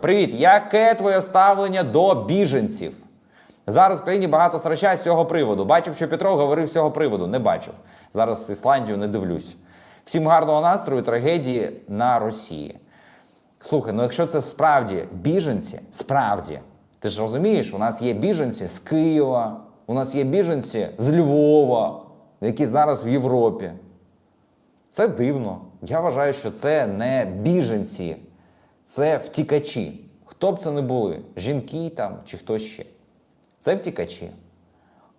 Привіт, яке твоє ставлення до біженців? Зараз в країні багато срачать з цього приводу. Бачив, що Петров говорив з цього приводу. Не бачив. Зараз Ісландію не дивлюсь. Всім гарного настрою, трагедії на Росії. Слухай, ну якщо це справді біженці, справді, ти ж розумієш, у нас є біженці з Києва, у нас є біженці з Львова, які зараз в Європі. Це дивно. Я вважаю, що це не біженці, це втікачі. Хто б це не були, жінки там чи хтось ще. Це втікачі.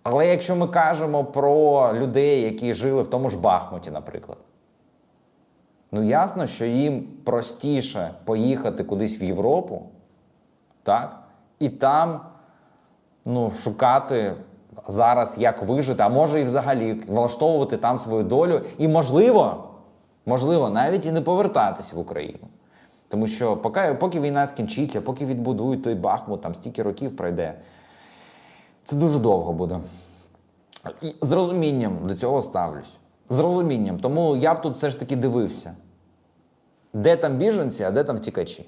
Але якщо ми кажемо про людей, які жили в тому ж Бахмуті, наприклад, ну ясно, що їм простіше поїхати кудись в Європу, так? І там ну, шукати зараз, як вижити, а може і взагалі влаштовувати там свою долю, і можливо, можливо, навіть і не повертатися в Україну. Тому що поки, поки війна скінчиться, поки відбудують той Бахмут, там стільки років пройде, це дуже довго буде. І з розумінням до цього ставлюсь. З розумінням. Тому я б тут все ж таки дивився, де там біженці, а де там втікачі.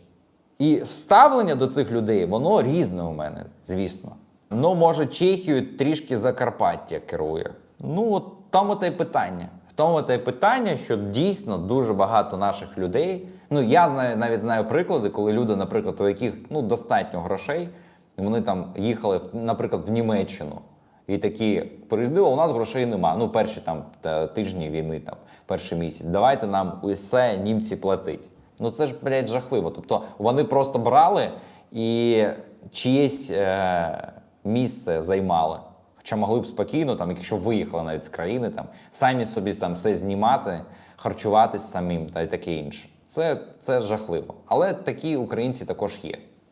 І ставлення до цих людей, воно різне у мене, звісно. Ну, може, Чехію трішки Закарпаття керує. Ну, от тому те й питання. Тому те питання, що дійсно дуже багато наших людей. Ну, я знаю, навіть знаю приклади, коли люди, наприклад, у яких ну, достатньо грошей, вони там їхали, наприклад, в Німеччину. І такі приїздили, у нас грошей нема. Ну, перші там тижні війни, там, перший місяць. Давайте нам усе німці платить. Ну це ж, блядь, жахливо. Тобто вони просто брали і чиєсь е, місце займали. Хоча могли б спокійно, там, якщо виїхали навіть з країни, там, самі собі там все знімати, харчуватись самим та й таке інше. Це, це жахливо. Але такі українці також є.